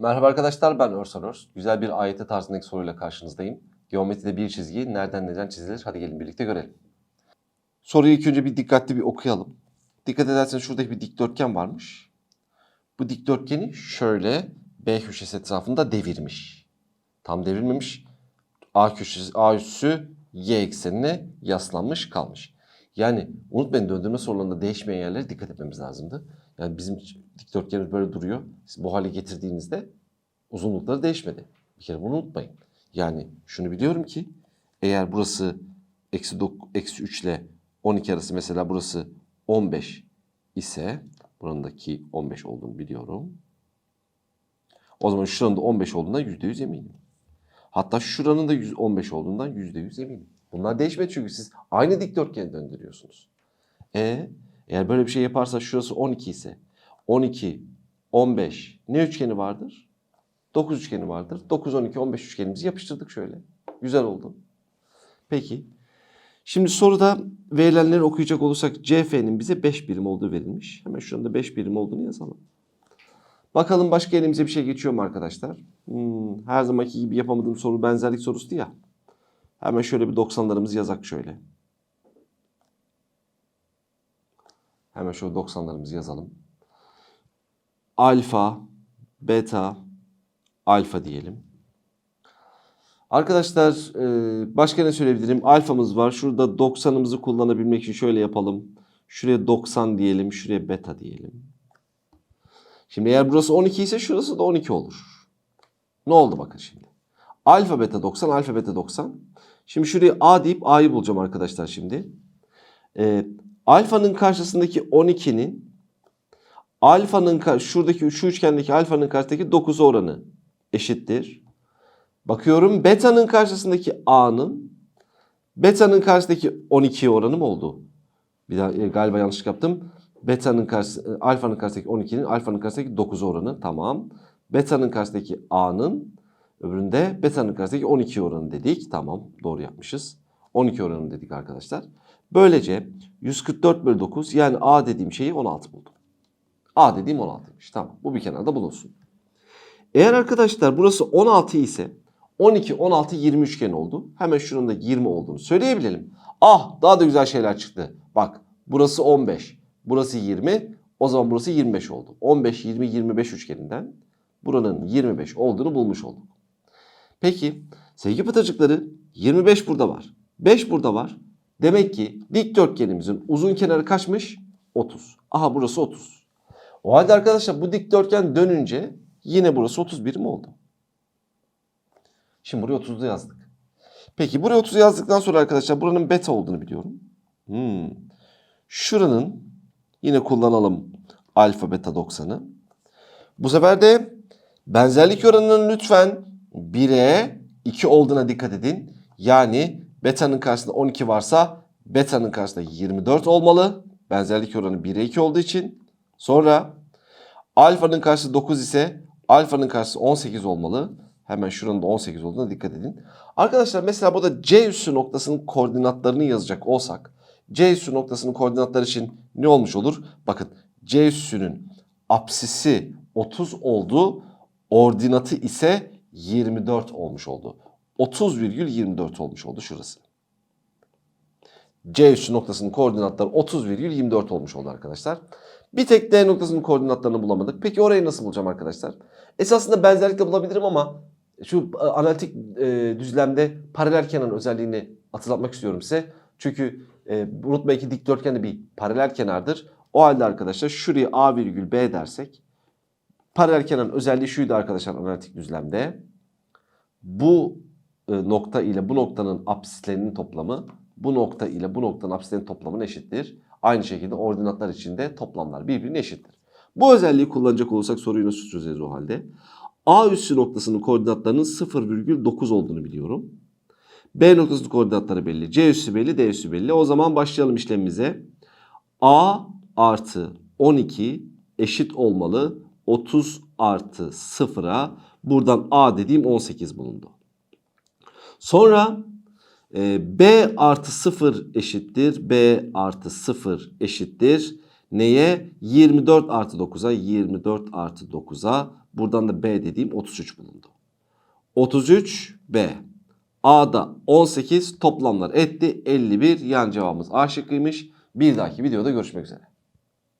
Merhaba arkadaşlar ben Örsan Örs. Güzel bir AYT tarzındaki soruyla karşınızdayım. Geometride bir çizgi nereden neden çizilir? Hadi gelin birlikte görelim. Soruyu ilk önce bir dikkatli bir okuyalım. Dikkat ederseniz şuradaki bir dikdörtgen varmış. Bu dikdörtgeni şöyle B köşesi etrafında devirmiş. Tam devirmemiş. A köşesi, A üssü Y eksenine yaslanmış kalmış. Yani unutmayın döndürme sorularında değişmeyen yerlere dikkat etmemiz lazımdı. Yani bizim dikdörtgenimiz böyle duruyor. Siz bu hale getirdiğinizde uzunlukları değişmedi. Bir kere bunu unutmayın. Yani şunu biliyorum ki eğer burası eksi, dok- eksi 3 ile 12 arası mesela burası 15 ise buranındaki 15 olduğunu biliyorum. O zaman şuranın da 15 olduğundan %100 eminim. Hatta şuranın da 115 olduğundan %100 eminim. Bunlar değişmedi çünkü siz aynı dikdörtgeni döndürüyorsunuz. E eğer böyle bir şey yaparsa şurası 12 ise 12, 15 ne üçgeni vardır? 9 üçgeni vardır. 9, 12, 15 üçgenimizi yapıştırdık şöyle. Güzel oldu. Peki. Şimdi soruda verilenleri okuyacak olursak CF'nin bize 5 birim olduğu verilmiş. Hemen şurada 5 birim olduğunu yazalım. Bakalım başka elimize bir şey geçiyor mu arkadaşlar? Hmm, her zamanki gibi yapamadığım soru benzerlik sorusu ya. Hemen şöyle bir 90'larımızı yazak şöyle. Hemen şöyle 90'larımızı yazalım. Alfa, beta, alfa diyelim. Arkadaşlar e, başka ne söyleyebilirim? Alfamız var. Şurada 90'ımızı kullanabilmek için şöyle yapalım. Şuraya 90 diyelim. Şuraya beta diyelim. Şimdi eğer burası 12 ise şurası da 12 olur. Ne oldu bakın şimdi. Alfa beta 90, alfa beta 90. Şimdi şuraya A deyip A'yı bulacağım arkadaşlar şimdi. Ee, alfanın karşısındaki 12'nin alfanın şuradaki şu üçgendeki alfanın karşısındaki 9 oranı eşittir. Bakıyorum beta'nın karşısındaki A'nın beta'nın karşısındaki 12 oranı mı oldu? Bir daha e, galiba yanlış yaptım. Beta'nın karşı e, alfanın karşısındaki 12'nin alfanın karşısındaki 9 oranı tamam. Beta'nın karşısındaki A'nın öbüründe beta'nın karşısındaki 12 oranı dedik. Tamam doğru yapmışız. 12 oranı dedik arkadaşlar. Böylece 144 bölü 9 yani A dediğim şeyi 16 buldum. A dediğim 16'ymış. Tamam bu bir kenarda bulunsun. Eğer arkadaşlar burası 16 ise 12, 16, 20 üçgen oldu. Hemen şunun da 20 olduğunu söyleyebilelim. Ah daha da güzel şeyler çıktı. Bak burası 15, burası 20, o zaman burası 25 oldu. 15, 20, 25 üçgeninden buranın 25 olduğunu bulmuş olduk. Peki sevgi pıtırcıkları 25 burada var. 5 burada var. Demek ki dikdörtgenimizin uzun kenarı kaçmış? 30. Aha burası 30. O halde arkadaşlar bu dikdörtgen dönünce yine burası 30 birim oldu. Şimdi buraya 30'u yazdık. Peki buraya 30'u yazdıktan sonra arkadaşlar buranın beta olduğunu biliyorum. Hmm. Şuranın yine kullanalım alfa beta 90'ı. Bu sefer de benzerlik oranının lütfen 1'e 2 olduğuna dikkat edin. Yani beta'nın karşısında 12 varsa beta'nın karşısında 24 olmalı. Benzerlik oranı 1'e 2 olduğu için. Sonra alfanın karşısı 9 ise alfanın karşısı 18 olmalı. Hemen şuranın da 18 olduğuna dikkat edin. Arkadaşlar mesela burada C üssü noktasının koordinatlarını yazacak olsak C üssü noktasının koordinatları için ne olmuş olur? Bakın C üssünün apsisi 30 oldu. Ordinatı ise 24 olmuş oldu. 30,24 olmuş oldu şurası. C üssü noktasının koordinatları 30,24 olmuş oldu arkadaşlar. Bir tek D noktasının koordinatlarını bulamadık. Peki orayı nasıl bulacağım arkadaşlar? Esasında benzerlikle bulabilirim ama şu e, analitik e, düzlemde paralel kenar özelliğini hatırlatmak istiyorum size. Çünkü e, unutmayın ki dikdörtgen de bir paralel kenardır. O halde arkadaşlar şuraya A virgül B dersek paralel kenarın özelliği şuydu arkadaşlar analitik düzlemde. Bu e, nokta ile bu noktanın apsislerinin toplamı bu nokta ile bu noktanın apsislerinin toplamına eşittir. Aynı şekilde ordinatlar için de toplamlar birbirine eşittir. Bu özelliği kullanacak olursak soruyu nasıl çözeriz o halde? A üssü noktasının koordinatlarının 0,9 olduğunu biliyorum. B noktasının koordinatları belli. C üssü belli, D üssü belli. O zaman başlayalım işlemimize. A artı 12 eşit olmalı. 30 artı 0'a buradan A dediğim 18 bulundu. Sonra e, B artı 0 eşittir. B artı 0 eşittir. Neye? 24 artı 9'a 24 artı 9'a buradan da B dediğim 33 bulundu. 33 B. A'da 18 toplamlar etti 51 yan cevabımız A şıkkıymış. Bir dahaki videoda görüşmek üzere.